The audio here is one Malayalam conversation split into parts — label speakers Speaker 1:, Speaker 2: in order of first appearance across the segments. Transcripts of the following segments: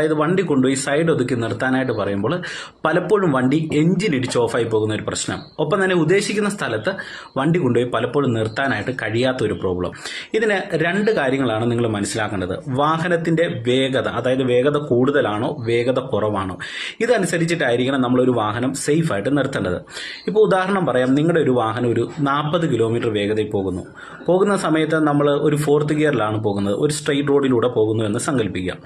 Speaker 1: അതായത് വണ്ടി കൊണ്ടുപോയി സൈഡ് ഒതുക്കി നിർത്താനായിട്ട് പറയുമ്പോൾ പലപ്പോഴും വണ്ടി എഞ്ചിൻ ഇടിച്ച് ഓഫായി പോകുന്ന ഒരു പ്രശ്നം. ഒപ്പം തന്നെ ഉദ്ദേശിക്കുന്ന സ്ഥലത്ത് വണ്ടി കൊണ്ടുപോയി പലപ്പോഴും നിർത്താനായിട്ട് കഴിയാത്ത ഒരു പ്രോബ്ലം ഇതിന് രണ്ട് കാര്യങ്ങളാണ് നിങ്ങൾ മനസ്സിലാക്കേണ്ടത്. വാഹനത്തിന്റെ വേഗത അതായത് വേഗത കൂടുതലാണോ വേഗത കുറവാണോ? ഇതനുസരിച്ചിട്ടായിരിക്കണം നമ്മളൊരു വാഹനം സേഫ് ആയിട്ട് നിർത്തേണ്ടത്. ഇപ്പോൾ ഉദാഹരണം പറയാം. നിങ്ങളുടെ ഒരു വാഹനം ഒരു നാൽപ്പത് കിലോമീറ്റർ വേഗതയിൽ പോകുന്നു. പോകുന്ന സമയത്ത് നമ്മൾ ഒരു ഫോർത്ത് ഗിയറിലാണ് പോകുന്നത്. ഒരു സ്ട്രെയിറ്റ് റോഡിലൂടെ പോകുന്നു എന്ന് സങ്കല്പിക്കുക.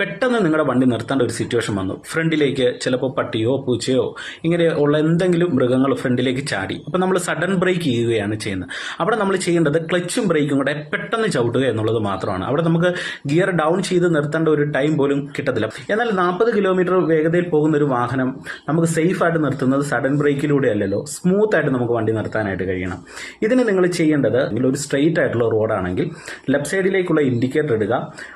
Speaker 1: പെട്ടെന്ന് നിങ്ങളുടെ വണ്ടി നിർത്തേണ്ട ഒരു സിറ്റുവേഷൻ വന്നു. ഫ്രണ്ടിലേക്ക് ചിലപ്പോൾ പട്ടിയോ പൂച്ചയോ ഇങ്ങനെ ഉള്ള എന്തെങ്കിലും മൃഗങ്ങൾ ഫ്രണ്ടിലേക്ക് ചാടി. അപ്പോൾ നമ്മൾ സഡൻ ബ്രേക്ക് ചെയ്യുകയാണ് ചെയ്യുന്നത്. അവിടെ നമ്മൾ ചെയ്യേണ്ടത് ക്ലച്ചും ബ്രേക്കും കൂടെ പെട്ടെന്ന് ചവിട്ടുക എന്നുള്ളത് മാത്രമാണ്. അവിടെ നമുക്ക് ഗിയർ ഡൗൺ ചെയ്ത് നിർത്തേണ്ട ഒരു ടൈം പോലും കിട്ടത്തില്ല. എന്നാൽ നാൽപ്പത് കിലോമീറ്റർ വേഗതയിൽ പോകുന്ന ഒരു വാഹനം നമുക്ക് സേഫ് ആയിട്ട് നിർത്തുന്നത് സഡൻ ബ്രേക്കിലൂടെ അല്ലല്ലോ. സ്മൂത്ത് ആയിട്ട് നമുക്ക് വണ്ടി നിർത്താനായിട്ട് കഴിയണം. ഇതിന് നിങ്ങൾ ചെയ്യേണ്ടത് ഒരു സ്ട്രെയിറ്റ് ആയിട്ടുള്ള റോഡാണെങ്കിൽ ലെഫ്റ്റ് സൈഡിലേക്കുള്ള ഇൻഡിക്കേറ്റർ ഇടുക.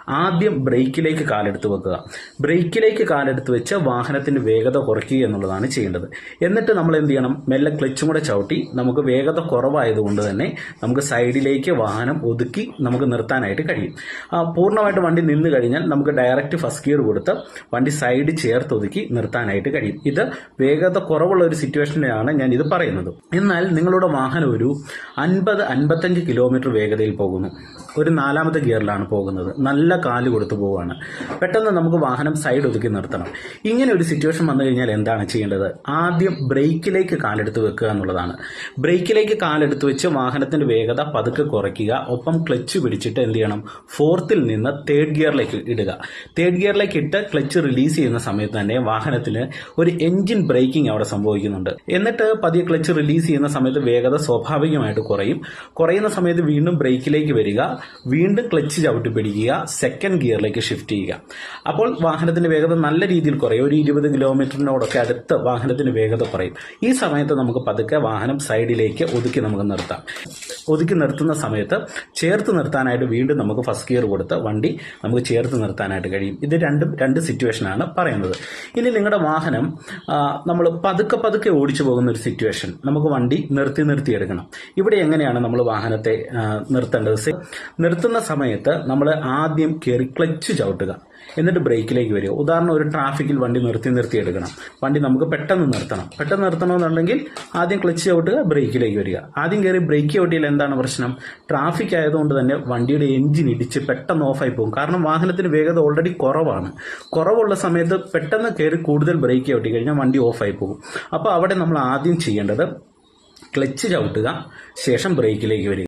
Speaker 1: ആദ്യം ബ്രേക്കിലേക്ക് കാലെടുത്ത് വെക്കുക. ബ്രേക്കിലേക്ക് കാലെടുത്ത് വെച്ച് വാഹനത്തിന്റെ വേഗത കുറയ്ക്കുക എന്നുള്ളതാണ് ചെയ്യേണ്ടത്. എന്നിട്ട് നമ്മൾ എന്ത് ചെയ്യണം? മെല്ലെ ക്ലച്ചും കൂടെ ചവിട്ടി നമുക്ക് വേഗത കുറവായതുകൊണ്ട് തന്നെ നമുക്ക് സൈഡിലേക്ക് വാഹനം ഒതുക്കി നമുക്ക് നിർത്താനായിട്ട് കഴിയും. പൂർണമായിട്ട് വണ്ടി നിന്ന് കഴിഞ്ഞാൽ നമുക്ക് ഡയറക്റ്റ് ഫസ്റ്റ് ഗിയർ കൊടുത്ത് വണ്ടി സൈഡ് ചേർത്ത് ഒതുക്കി നിർത്താനായിട്ട് കഴിയും. ഇത് വേഗത കുറവുള്ള ഒരു സിറ്റുവേഷനിലാണ് ഞാൻ ഇത് പറയുന്നത്. എന്നാൽ നിങ്ങളുടെ വാഹനം ഒരു അൻപത് അൻപത്തഞ്ച് കിലോമീറ്റർ വേഗതയിൽ പോകുന്നു. ഒരു നാലാമത്തെ ഗിയറിലാണ് പോകുന്നത്. നല്ല കാൽ കൊടുത്തു പോവുകയാണ് പെട്ടെന്ന് നമുക്ക് വാഹനം സൈഡ് ഒതുക്കി നിർത്തണം. ഇങ്ങനെ ഒരു സിറ്റുവേഷൻ വന്നു കഴിഞ്ഞാൽ എന്താണ് ചെയ്യേണ്ടത്? ആദ്യം ബ്രേക്കിലേക്ക് കാലെടുത്ത് വെക്കുക എന്നുള്ളതാണ്. ബ്രേക്കിലേക്ക് കാലെടുത്ത് വെച്ച് വാഹനത്തിന്റെ വേഗത പതുക്കെ കുറയ്ക്കുക. ഒപ്പം ക്ലച്ച് പിടിച്ചിട്ട് എന്ത് ചെയ്യണം? ഫോർത്തിൽ നിന്ന് തേർഡ് ഗിയറിലേക്ക് ഇടുക. തേർഡ് ഗിയറിലേക്ക് ഇട്ട് ക്ലച്ച് റിലീസ് ചെയ്യുന്ന സമയത്ത് തന്നെ വാഹനത്തിന് ഒരു എഞ്ചിൻ ബ്രേക്കിംഗ് അവിടെ സംഭവിക്കുന്നുണ്ട്. എന്നിട്ട് പതിയെ ക്ലച്ച് റിലീസ് ചെയ്യുന്ന സമയത്ത് വേഗത സ്വാഭാവികമായിട്ട് കുറയും. കുറയുന്ന സമയത്ത് വീണ്ടും ബ്രേക്കിലേക്ക് വരിക. വീണ്ടും ക്ലച്ച് ചവിട്ടി പിടിക്കുക സെക്കൻഡ് ഗിയറിലേക്ക് ഷിഫ്റ്റ് ചെയ്യുക. അപ്പോൾ വാഹനത്തിന്റെ വേഗത നല്ല രീതിയിൽ കുറയും. ഒരു ഇരുപത് കിലോമീറ്ററിനോടൊക്കെ അടുത്ത് വാഹനത്തിന്റെ വേഗത കുറയും. ഈ സമയത്ത് നമുക്ക് പതുക്കെ വാഹനം സൈഡിലേക്ക് ഒതുക്കി നമുക്ക് നിർത്താം. ഒതുക്കി നിർത്തുന്ന സമയത്ത് ചേർത്ത് നിർത്താനായിട്ട് വീണ്ടും നമുക്ക് ഫസ്റ്റ് ഗിയർ കൊടുത്ത് വണ്ടി നമുക്ക് ചേർത്ത് നിർത്താനായിട്ട് കഴിയും. ഇത് രണ്ടും രണ്ട് സിറ്റുവേഷനാണ് പറയുന്നത്. ഇനി നിങ്ങളുടെ വാഹനം നമ്മൾ പതുക്കെ പതുക്കെ ഓടിച്ചു പോകുന്ന ഒരു സിറ്റുവേഷൻ നമുക്ക് വണ്ടി നിർത്തി നിർത്തി എടുക്കണം. ഇവിടെ എങ്ങനെയാണ് നമ്മൾ വാഹനത്തെ നിർത്തേണ്ടത്? നിർത്തുന്ന സമയത്ത് നമ്മൾ ആദ്യം കയറി ക്ലച്ച് ചവിട്ടുക. എന്നിട്ട് ബ്രേക്കിലേക്ക് വരിക. ഉദാഹരണം ഒരു ട്രാഫിക്കിൽ വണ്ടി നിർത്തി നിർത്തി എടുക്കണം. വണ്ടി നമുക്ക് പെട്ടെന്ന് നിർത്തണം. പെട്ടെന്ന് നിർത്തണമെന്നുണ്ടെങ്കിൽ ആദ്യം ക്ലച്ച് ചവിട്ടുക ബ്രേക്കിലേക്ക് വരിക. ആദ്യം കയറി ബ്രേക്ക് ചവിട്ടിയാൽ എന്താണ് പ്രശ്നം? ട്രാഫിക് ആയതുകൊണ്ട് തന്നെ വണ്ടിയുടെ എഞ്ചിൻ ഇടിച്ച് പെട്ടെന്ന് ഓഫായി പോകും. കാരണം വാഹനത്തിന് വേഗത ഓൾറെഡി കുറവാണ്. കുറവുള്ള സമയത്ത് പെട്ടെന്ന് കയറി കൂടുതൽ ബ്രേക്ക് ചവിട്ടി കഴിഞ്ഞാൽ വണ്ടി ഓഫായി പോകും. അപ്പോൾ അവിടെ നമ്മൾ ആദ്യം ചെയ്യേണ്ടത് ക്ലച്ച് ചവിട്ടുക ശേഷം ബ്രേക്കിലേക്ക് വരിക.